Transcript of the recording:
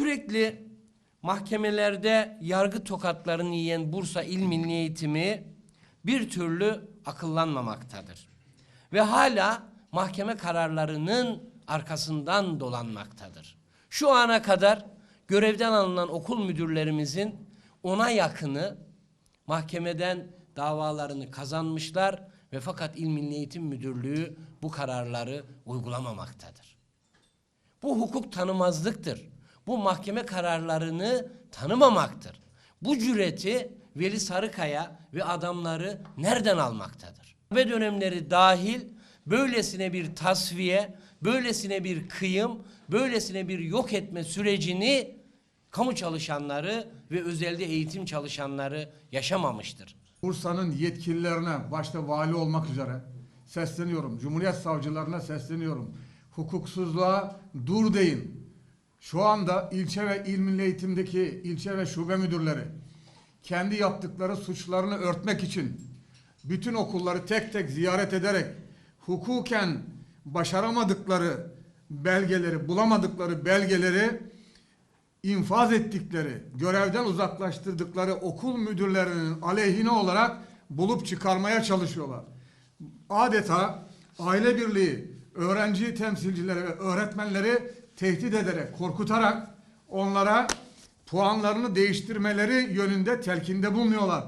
Sürekli mahkemelerde yargı tokatlarını yiyen Bursa İl Milli Eğitimi bir türlü akıllanmamaktadır. Ve hala mahkeme kararlarının arkasından dolanmaktadır. Şu ana kadar görevden alınan okul müdürlerimizin ona yakını mahkemeden davalarını kazanmışlar ve fakat İl Milli Eğitim Müdürlüğü bu kararları uygulamamaktadır. Bu hukuk tanımazlıktır. Bu mahkeme kararlarını tanımamaktır. Bu cüreti Veli Sarıkaya ve adamları nereden almaktadır? Ve dönemleri dahil böylesine bir tasfiye, böylesine bir kıyım, böylesine bir yok etme sürecini kamu çalışanları ve özelde eğitim çalışanları yaşamamıştır. Bursa'nın yetkililerine başta vali olmak üzere sesleniyorum. Cumhuriyet savcılarına sesleniyorum. Hukuksuzluğa dur deyin. Şu anda ilçe ve il milli eğitimdeki ilçe ve şube müdürleri kendi yaptıkları suçlarını örtmek için bütün okulları tek tek ziyaret ederek hukuken başaramadıkları belgeleri, bulamadıkları belgeleri infaz ettikleri, görevden uzaklaştırdıkları okul müdürlerinin aleyhine olarak bulup çıkarmaya çalışıyorlar. Adeta aile birliği, öğrenci temsilcileri ve öğretmenleri tehdit ederek, korkutarak onlara puanlarını değiştirmeleri yönünde telkinde bulunuyorlar.